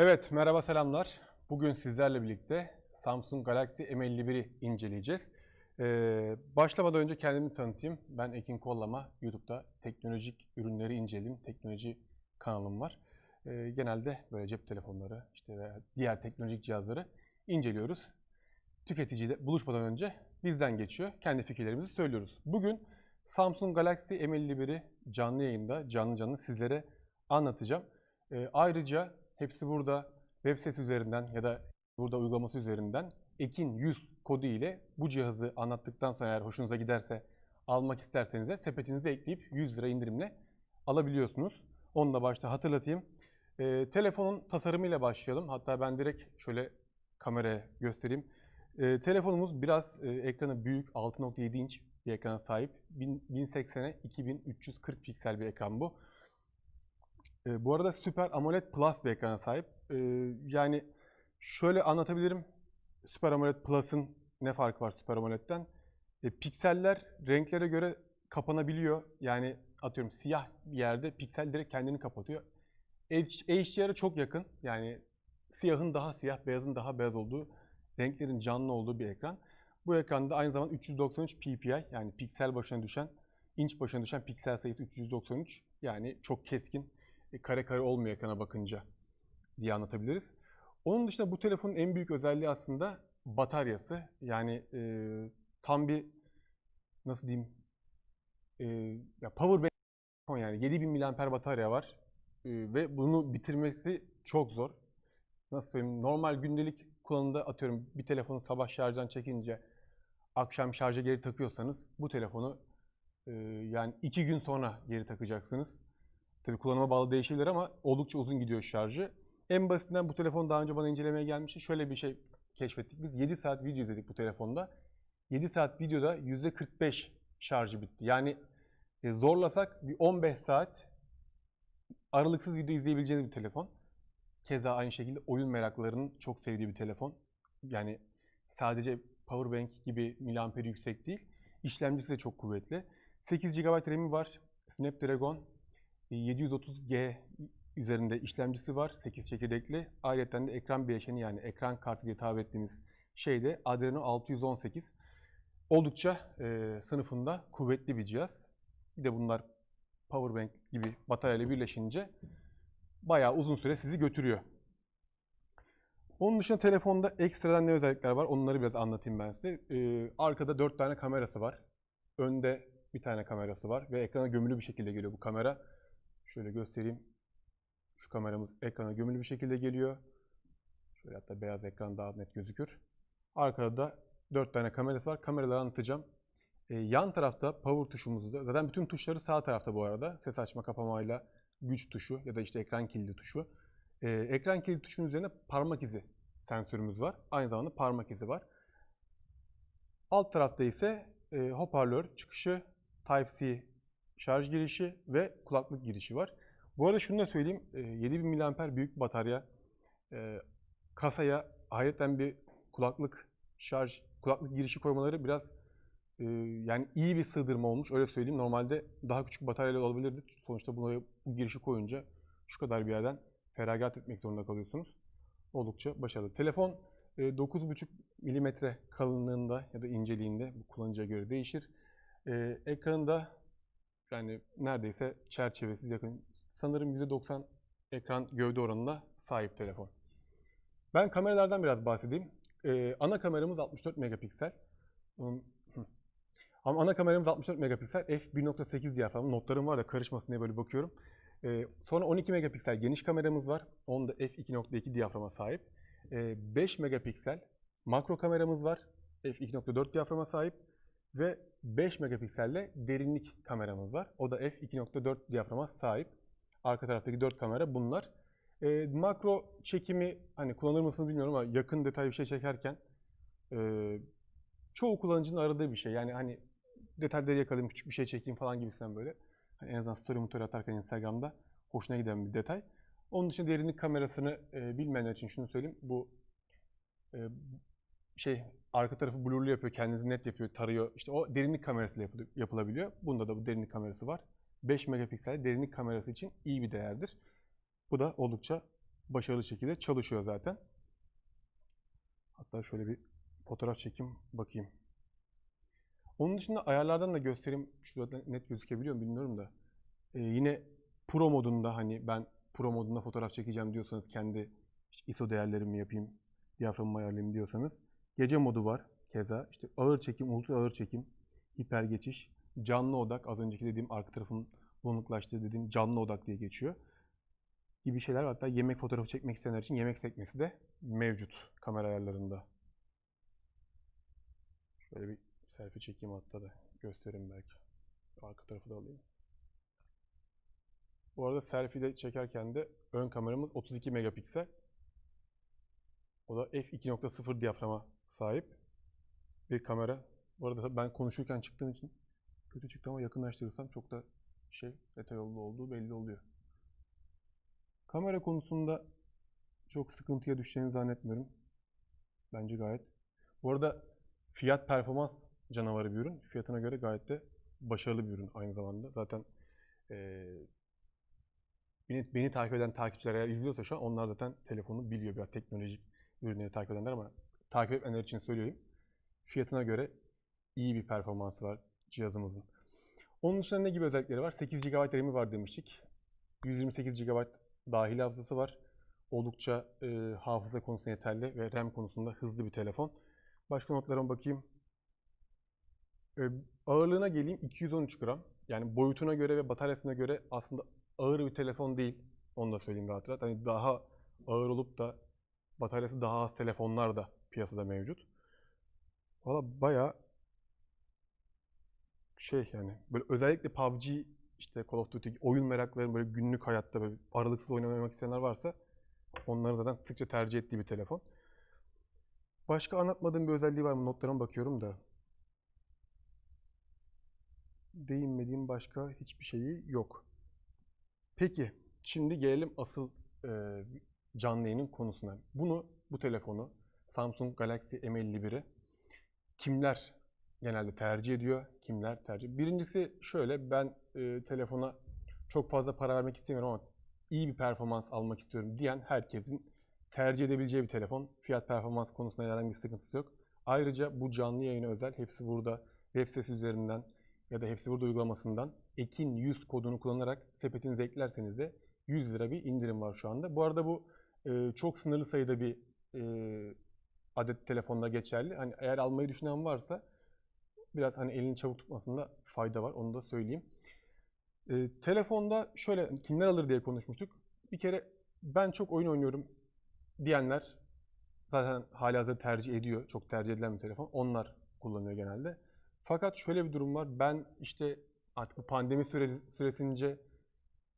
Evet, merhaba selamlar. Bugün sizlerle birlikte Samsung Galaxy M51'i inceleyeceğiz. Ee, başlamadan önce kendimi tanıtayım. Ben Ekin Kollama. YouTube'da teknolojik ürünleri inceledim. Teknoloji kanalım var. Ee, genelde böyle cep telefonları işte veya diğer teknolojik cihazları inceliyoruz. Tüketiciyle buluşmadan önce bizden geçiyor. Kendi fikirlerimizi söylüyoruz. Bugün Samsung Galaxy M51'i canlı yayında, canlı canlı sizlere anlatacağım. Ee, ayrıca hepsi burada web sitesi üzerinden ya da burada uygulaması üzerinden Ekin 100 kodu ile bu cihazı anlattıktan sonra eğer hoşunuza giderse almak isterseniz de sepetinize ekleyip 100 lira indirimle alabiliyorsunuz. Onu da başta hatırlatayım. Ee, telefonun tasarımıyla başlayalım. Hatta ben direkt şöyle kameraya göstereyim. Ee, telefonumuz biraz e, ekranı büyük, 6.7 inç bir ekrana sahip. 1000 1080'e 2340 piksel bir ekran bu. Ee, bu arada Super AMOLED Plus bir ekrana sahip. Ee, yani şöyle anlatabilirim. Super AMOLED Plus'ın ne farkı var Super AMOLED'den? E, pikseller renklere göre kapanabiliyor. Yani atıyorum siyah bir yerde piksel direkt kendini kapatıyor. HDR'a çok yakın. Yani siyahın daha siyah, beyazın daha beyaz olduğu, renklerin canlı olduğu bir ekran. Bu ekranda aynı zamanda 393 ppi yani piksel başına düşen, inç başına düşen piksel sayısı 393. Yani çok keskin, e, kare kare olmuyor ekrana bakınca diye anlatabiliriz. Onun dışında bu telefonun en büyük özelliği aslında bataryası. Yani e, tam bir nasıl diyeyim e, ya power bank yani 7000 mAh batarya var E, ve bunu bitirmesi çok zor. Nasıl söyleyeyim normal gündelik kullanımda atıyorum bir telefonu sabah şarjdan çekince akşam şarja geri takıyorsanız bu telefonu e, yani iki gün sonra geri takacaksınız. Tabii kullanıma bağlı değişebilir ama oldukça uzun gidiyor şarjı. En basitinden bu telefon daha önce bana incelemeye gelmişti. Şöyle bir şey keşfettik. Biz 7 saat video izledik bu telefonda. 7 saat videoda %45 şarjı bitti. Yani e, zorlasak bir 15 saat aralıksız video izleyebileceğiniz bir telefon. Keza aynı şekilde oyun meraklılarının çok sevdiği bir telefon. Yani sadece powerbank gibi miliamperi yüksek değil. İşlemcisi de çok kuvvetli. 8 GB RAM'i var. Snapdragon 730G üzerinde işlemcisi var. 8 çekirdekli. Ayrıca de ekran bileşeni yani ekran kartı diye tabir ettiğimiz şey de Adreno 618. Oldukça e, sınıfında kuvvetli bir cihaz. Bir de bunlar powerbank gibi bataryayla birleşince bayağı uzun süre sizi götürüyor. Onun dışında telefonda ekstradan ne özellikler var onları biraz anlatayım ben size. Ee, arkada 4 tane kamerası var. Önde bir tane kamerası var ve ekrana gömülü bir şekilde geliyor bu kamera. Şöyle göstereyim. Şu kameramız ekrana gömülü bir şekilde geliyor. Şöyle hatta beyaz ekran daha net gözükür. Arkada da 4 tane kamerası var. Kameraları anlatacağım. Ee, yan tarafta power tuşumuzu da zaten bütün tuşları sağ tarafta bu arada. Ses açma kapamayla güç tuşu ya da işte ekran kilidi tuşu. Ee, ekran kilidi tuşunun üzerine parmak izi sensörümüz var. Aynı zamanda parmak izi var. Alt tarafta ise e, hoparlör çıkışı, Type-C şarj girişi ve kulaklık girişi var. Bu arada şunu da söyleyeyim. E, 7000 mAh büyük bir batarya. E, kasaya ayrıca bir kulaklık şarj, kulaklık girişi koymaları biraz e, yani iyi bir sığdırma olmuş. Öyle söyleyeyim. Normalde daha küçük bataryalar olabilirdi. Sonuçta buna bu girişi koyunca şu kadar bir yerden feragat etmek zorunda kalıyorsunuz. Oldukça başarılı. Telefon e, 9,5 mm kalınlığında ya da inceliğinde bu kullanıcıya göre değişir. E, ekranında yani neredeyse çerçevesiz yakın. Sanırım %90 ekran gövde oranına sahip telefon. Ben kameralardan biraz bahsedeyim. E, ana kameramız 64 megapiksel. Ama ana kameramız 64 megapiksel. f1.8 diyafram. Notlarım var da karışmasın diye böyle bakıyorum. Ee, sonra 12 megapiksel geniş kameramız var. Onda f2.2 diyaframa sahip. Ee, 5 megapiksel makro kameramız var. f2.4 diyaframa sahip. Ve 5 megapikselle derinlik kameramız var. O da f2.4 diyaframa sahip. Arka taraftaki 4 kamera bunlar. Ee, makro çekimi hani kullanır mısınız bilmiyorum ama yakın detay bir şey çekerken e, çoğu kullanıcının aradığı bir şey. Yani hani detayları yakalayayım, küçük bir şey çekeyim falan gibisinden böyle. Hani en azından story motoru atarken Instagram'da hoşuna giden bir detay. Onun dışında derinlik kamerasını e, bilmeyenler için şunu söyleyeyim. Bu e, şey arka tarafı blurlu yapıyor, kendinizi net yapıyor, tarıyor. İşte o derinlik kamerasıyla yapıl- yapılabiliyor. Bunda da bu derinlik kamerası var. 5 megapiksel derinlik kamerası için iyi bir değerdir. Bu da oldukça başarılı şekilde çalışıyor zaten. Hatta şöyle bir fotoğraf çekeyim bakayım. Onun dışında ayarlardan da göstereyim. Şurada net gözükebiliyor mu bilmiyorum da. Ee, yine Pro modunda hani ben Pro modunda fotoğraf çekeceğim diyorsanız kendi ISO değerlerimi yapayım, diyaframımı ayarlayayım diyorsanız. Gece modu var keza. İşte ağır çekim, ultra ağır çekim, hiper geçiş, canlı odak az önceki dediğim arka tarafın bulanıklaştığı dediğim canlı odak diye geçiyor. Gibi şeyler. Hatta yemek fotoğrafı çekmek isteyenler için yemek sekmesi de mevcut kamera ayarlarında. Şöyle bir selfie çekeyim hatta da göstereyim belki. Arka tarafı da alayım. Bu arada selfie de çekerken de ön kameramız 32 megapiksel. O da f2.0 diyaframa sahip bir kamera. Bu arada ben konuşurken çıktığım için kötü çıktı ama yakınlaştırırsam çok da şey detay olduğu belli oluyor. Kamera konusunda çok sıkıntıya düşeceğini zannetmiyorum. Bence gayet. Bu arada fiyat performans canavarı bir ürün. Fiyatına göre gayet de başarılı bir ürün aynı zamanda. Zaten eee, beni, beni takip eden takipçiler eğer izliyorsa şu an onlar zaten telefonu biliyor. Biraz teknolojik ürünleri takip edenler ama takip etmeyenler için söyleyeyim. Fiyatına göre iyi bir performansı var cihazımızın. Onun dışında ne gibi özellikleri var? 8 GB RAM'i var demiştik. 128 GB dahili hafızası var. Oldukça e, hafıza konusunda yeterli ve RAM konusunda hızlı bir telefon. Başka notlarıma bakayım. E, ağırlığına geleyim 213 gram. Yani boyutuna göre ve bataryasına göre aslında ağır bir telefon değil. Onu da söyleyeyim rahat rahat. Hani daha ağır olup da bataryası daha az telefonlar da piyasada mevcut. Valla bayağı şey yani böyle özellikle PUBG işte Call of Duty oyun merakları böyle günlük hayatta böyle aralıksız oynamak isteyenler varsa onların zaten sıkça tercih ettiği bir telefon. Başka anlatmadığım bir özelliği var mı? Notlarıma bakıyorum da. Değinmediğim başka hiçbir şeyi yok. Peki, şimdi gelelim asıl e, canlı yayının konusuna. Bunu, bu telefonu Samsung Galaxy M51'i kimler genelde tercih ediyor, kimler tercih Birincisi şöyle, ben e, telefona çok fazla para vermek istemiyorum ama iyi bir performans almak istiyorum diyen herkesin tercih edebileceği bir telefon. Fiyat performans konusunda herhangi bir sıkıntısı yok. Ayrıca bu canlı yayına özel hepsi burada web sitesi üzerinden ya da hepsi burada uygulamasından Ekin 100 kodunu kullanarak sepetinize eklerseniz de 100 lira bir indirim var şu anda. Bu arada bu e, çok sınırlı sayıda bir e, adet telefonda geçerli. Hani eğer almayı düşünen varsa biraz hani elini çabuk tutmasında fayda var. Onu da söyleyeyim. E, telefonda şöyle kimler alır diye konuşmuştuk. Bir kere ben çok oyun oynuyorum diyenler zaten halihazırda tercih ediyor. Çok tercih edilen bir telefon. Onlar kullanıyor genelde. Fakat şöyle bir durum var. Ben işte artık bu pandemi süre, süresince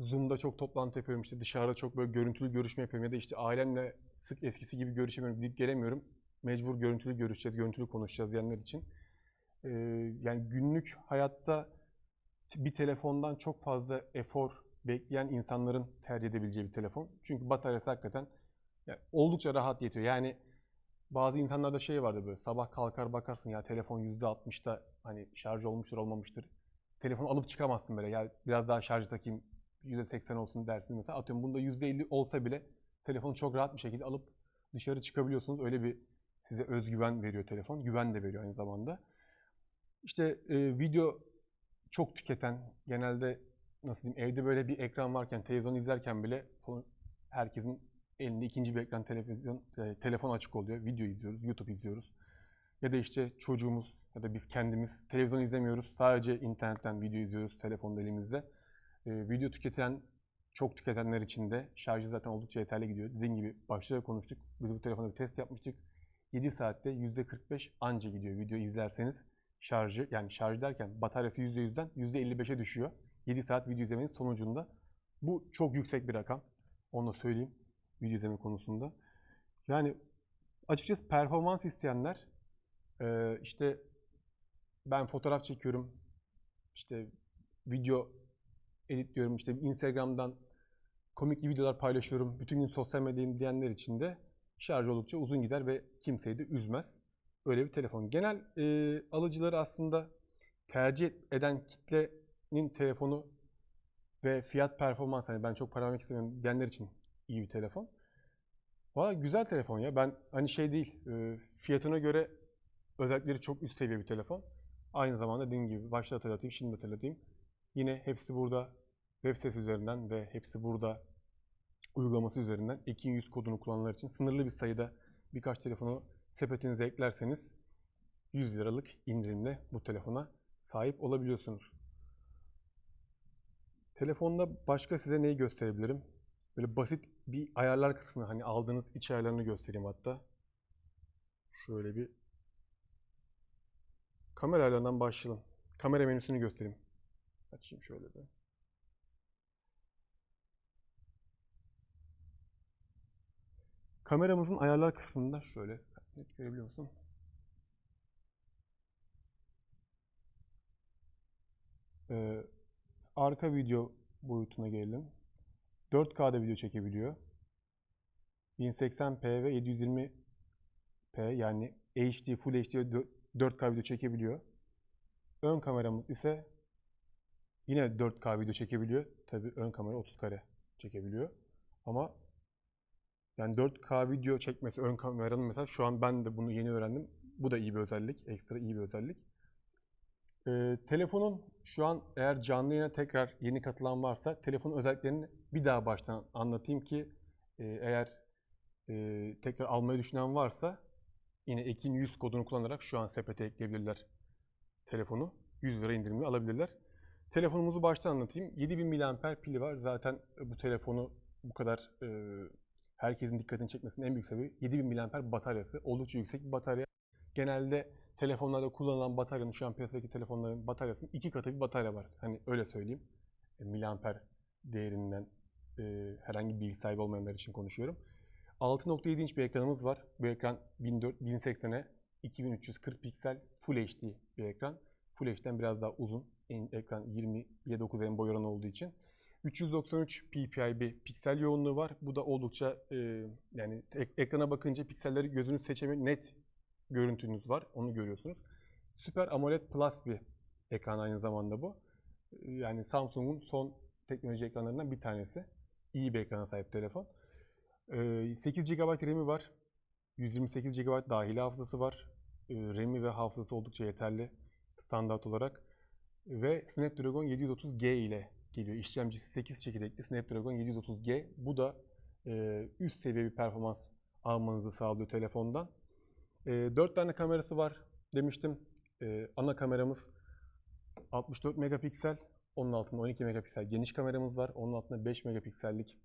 Zoom'da çok toplantı yapıyorum. İşte dışarıda çok böyle görüntülü görüşme yapıyorum. Ya da işte ailemle sık eskisi gibi görüşemiyorum. Gidip gelemiyorum. Mecbur görüntülü görüşeceğiz, görüntülü konuşacağız diyenler için. Ee, yani günlük hayatta bir telefondan çok fazla efor bekleyen insanların tercih edebileceği bir telefon. Çünkü bataryası hakikaten yani oldukça rahat yetiyor. Yani bazı insanlarda şey vardı böyle sabah kalkar bakarsın ya telefon %60'da hani şarj olmuştur olmamıştır. Telefonu alıp çıkamazsın böyle ya biraz daha şarjı takayım %80 olsun dersin mesela. Atıyorum bunda %50 olsa bile telefonu çok rahat bir şekilde alıp dışarı çıkabiliyorsunuz. Öyle bir size özgüven veriyor telefon. Güven de veriyor aynı zamanda. İşte e, video çok tüketen genelde nasıl diyeyim evde böyle bir ekran varken televizyon izlerken bile herkesin elinde ikinci bir ekran televizyon e, telefon açık oluyor. Video izliyoruz, YouTube izliyoruz. Ya da işte çocuğumuz ya da biz kendimiz televizyon izlemiyoruz. Sadece internetten video izliyoruz telefonda elimizde. E, video tüketen, çok tüketenler için de şarjı zaten oldukça yeterli gidiyor. Dediğim gibi başta da konuştuk. Biz bu telefonda bir test yapmıştık. 7 saatte %45 anca gidiyor video izlerseniz. Şarjı yani şarj derken bataryası %100'den %55'e düşüyor. 7 saat video izlemenin sonucunda. Bu çok yüksek bir rakam. Onu da söyleyeyim video izleme konusunda. Yani açıkçası performans isteyenler e, işte ben fotoğraf çekiyorum, işte video editliyorum, işte Instagram'dan komik videolar paylaşıyorum, bütün gün sosyal medyayım diyenler için de şarj oldukça uzun gider ve kimseyi de üzmez. Öyle bir telefon. Genel e, alıcıları aslında tercih eden kitlenin telefonu ve fiyat performans hani ben çok para vermek istemiyorum diyenler için iyi bir telefon. Valla güzel telefon ya. Ben hani şey değil, e, fiyatına göre özellikleri çok üst seviye bir telefon. Aynı zamanda dediğim gibi başta hatırlatayım, şimdi hatırlatayım. Yine hepsi burada web sitesi üzerinden ve hepsi burada uygulaması üzerinden Ekin 100 kodunu kullananlar için sınırlı bir sayıda birkaç telefonu sepetinize eklerseniz 100 liralık indirimle bu telefona sahip olabiliyorsunuz. Telefonda başka size neyi gösterebilirim? Böyle basit bir ayarlar kısmı hani aldığınız iç ayarlarını göstereyim hatta. Şöyle bir kamera ayarlarından başlayalım. Kamera menüsünü göstereyim. Açayım şöyle bir. Kameramızın ayarlar kısmında şöyle net görebiliyor musun? Ee, arka video boyutuna gelelim. 4K'da video çekebiliyor. 1080p ve 720p yani HD, Full HD ve 4K video çekebiliyor. Ön kameramız ise yine 4K video çekebiliyor. Tabii ön kamera 30 kare çekebiliyor. Ama yani 4K video çekmesi ön kameranın mesela şu an ben de bunu yeni öğrendim. Bu da iyi bir özellik. Ekstra iyi bir özellik. Ee, telefonun şu an eğer canlı yayına tekrar yeni katılan varsa telefonun özelliklerini bir daha baştan anlatayım ki e, eğer e, tekrar almayı düşünen varsa yine Ekin 100 kodunu kullanarak şu an sepete ekleyebilirler telefonu. 100 lira indirimli alabilirler. Telefonumuzu baştan anlatayım. 7000 mAh pili var. Zaten bu telefonu bu kadar e, herkesin dikkatini çekmesinin en büyük sebebi 7000 mAh bataryası. Oldukça yüksek bir batarya. Genelde telefonlarda kullanılan bataryanın, şu an piyasadaki telefonların bataryasının iki katı bir batarya var. Hani öyle söyleyeyim. E, miliamper değerinden e, herhangi bir bilgi sahibi olmayanlar için konuşuyorum. 6.7 inç bir ekranımız var. Bu ekran 1080'e 2340 piksel Full HD bir ekran. Full HD'den biraz daha uzun. En, ekran 20'ye 9 en boy oranı olduğu için. 393 ppi bir piksel yoğunluğu var. Bu da oldukça e, yani ek- ekrana bakınca pikselleri gözünüz seçemiyor. Net görüntünüz var. Onu görüyorsunuz. Süper AMOLED Plus bir ekran aynı zamanda bu. Yani Samsung'un son teknoloji ekranlarından bir tanesi. İyi bir ekrana sahip telefon. E, 8 GB RAM'i var. 128 GB dahili hafızası var. E, RAM'i ve hafızası oldukça yeterli standart olarak. Ve Snapdragon 730G ile geliyor. İşlemcisi 8 çekirdekli Snapdragon 730G. Bu da e, üst seviye bir performans almanızı sağlıyor telefondan. E, 4 tane kamerası var demiştim. E, ana kameramız 64 megapiksel. Onun altında 12 megapiksel geniş kameramız var. Onun altında 5 megapiksellik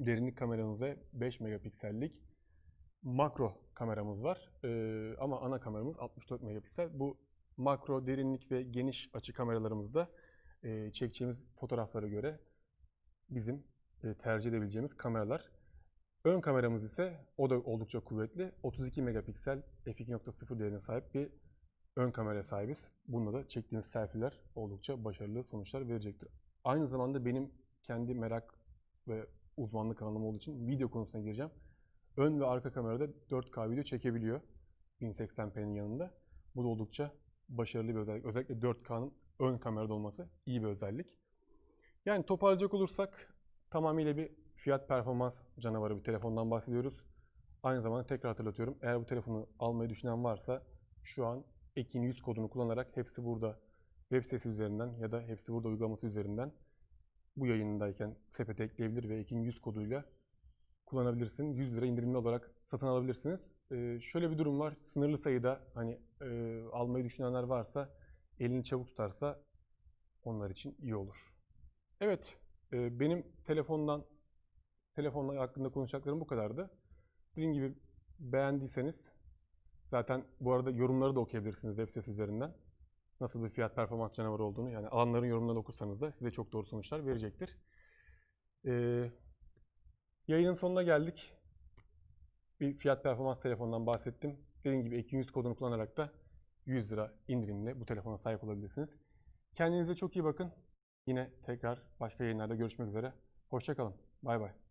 derinlik kameramız ve 5 megapiksellik makro kameramız var. E, ama ana kameramız 64 megapiksel. Bu makro, derinlik ve geniş açı kameralarımızda e, çekeceğimiz fotoğraflara göre bizim e, tercih edebileceğimiz kameralar. Ön kameramız ise o da oldukça kuvvetli. 32 megapiksel f2.0 değerine sahip bir ön kamera sahibiz. Bununla da çektiğiniz selfie'ler oldukça başarılı sonuçlar verecektir. Aynı zamanda benim kendi merak ve uzmanlık alanım olduğu için video konusuna gireceğim. Ön ve arka kamerada 4K video çekebiliyor 1080p'nin yanında. Bu da oldukça başarılı bir özellik. Özellikle 4K'nın ön kamerada olması iyi bir özellik. Yani toparlayacak olursak tamamıyla bir fiyat performans canavarı bir telefondan bahsediyoruz. Aynı zamanda tekrar hatırlatıyorum. Eğer bu telefonu almayı düşünen varsa şu an Ekin 100 kodunu kullanarak hepsi burada web sitesi üzerinden ya da hepsi burada uygulaması üzerinden bu yayındayken sepete ekleyebilir ve Ekin 100 koduyla kullanabilirsin. 100 lira indirimli olarak satın alabilirsiniz. Ee, şöyle bir durum var. Sınırlı sayıda hani e, almayı düşünenler varsa elini çabuk tutarsa onlar için iyi olur. Evet, e, benim telefondan telefonla hakkında konuşacaklarım bu kadardı. Dediğim gibi beğendiyseniz zaten bu arada yorumları da okuyabilirsiniz web sitesi üzerinden. Nasıl bir fiyat performans canavarı olduğunu yani alanların yorumlarını okursanız da size çok doğru sonuçlar verecektir. Ee, yayının sonuna geldik. Bir fiyat performans telefonundan bahsettim. Dediğim gibi Ekin 100 kodunu kullanarak da 100 lira indirimle bu telefona sahip olabilirsiniz. Kendinize çok iyi bakın. Yine tekrar başka yayınlarda görüşmek üzere. Hoşçakalın. Bay bay.